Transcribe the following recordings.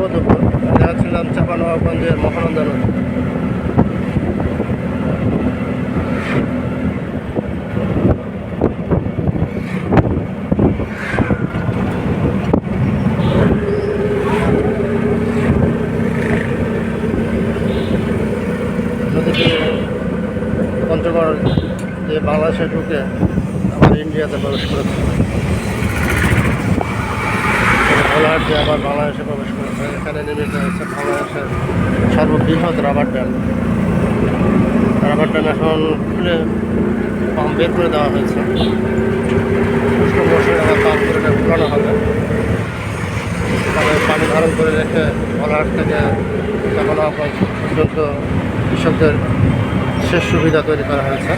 শুভ দুপুর দেখাচ্ছিলাম চাপানবাবগঞ্জের মহানন্দা নদী। পঞ্চগড় দিয়ে বাংলাদেশে ঢুকে আবার ইন্ডিয়াতে প্রবেশ করেছে। ভোলাহাট দিয়ে আবার বাংলাদেশে প্রবেশ করেছে। এখানে নির্মিত হয়েছে বাংলাদেশের সর্ববৃহৎ রাবার ড্যাম রাবার ড্যাম এখন খুলে পাম্প বের করে দেওয়া হয়েছে। শুষ্ক মৌসুমে আবার পাম্প করে ঘুরানো হবে। তাহলে পানি ধারণ করে রেখে ভোলাহাট থেকে চাপানগঞ্জ পর্যন্ত কৃষকদের শেষ সুবিধা তৈরি করা হয়েছে।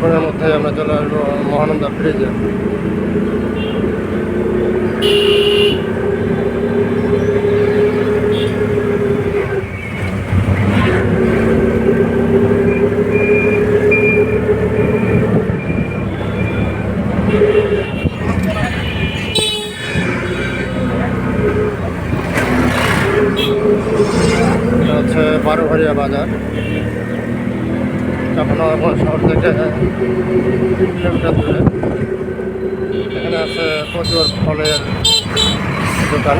কিছুক্ষণের মধ্যে আমরা চলে আসব মহানন্দা ব্রিজে। হচ্ছে বারোঘরিয়া বাজার। চাপানগর শহর থেকে তিন কিলোমিটার দূরে। এখানে আছে প্রচুর ফলের দোকান।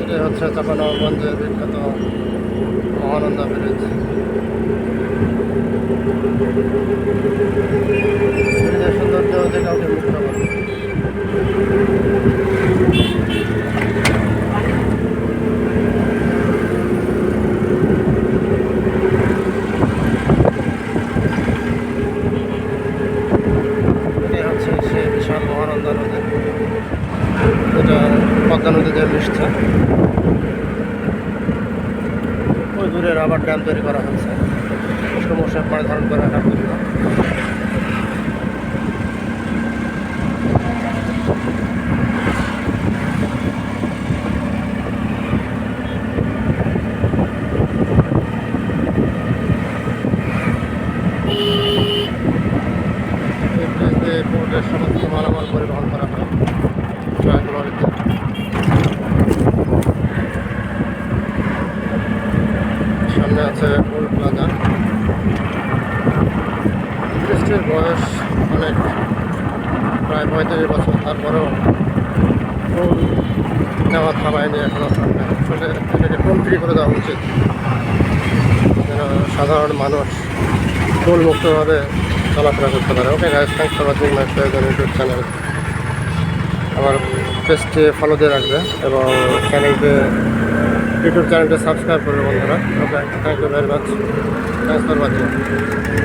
এটাই হচ্ছে চাপানগঞ্জের বিখ্যাত মহানন্দা ব্রিজ ব্রিজের সৌন্দর্য যে কাউকে মুগ্ধ করে এটাই হচ্ছে সে বিশাল মহানন্দা নদী এটা পদ্মা নদীতে মিশছে ওই দূরে রাবার ড্যাম তৈরি করা হয়েছে। সমস্যা পানি ধারণ করে রাখার জন্য। মালামাল পরিবহন করা হয়। ট্রাক ব্রিজটির বয়স অনেক, প্রায় পঁয়ত্রিশ বছর। তারপরেও টোল নেওয়া থামায়নি এখনও আসলে এটাকে ফ্রি করে দেওয়া উচিত। যেন সাধারণ মানুষ মুক্তভাবে চলাফেরা করতে পারে। Okay guys thanks for watching my YouTube channel আমার পেজটি ফলো দিয়ে রাখবে এবং চ্যানেলকে ইউটিউব চ্যানেলটি সাবস্ক্রাইব করবে বন্ধুরা। Okay thank you very much thanks for watching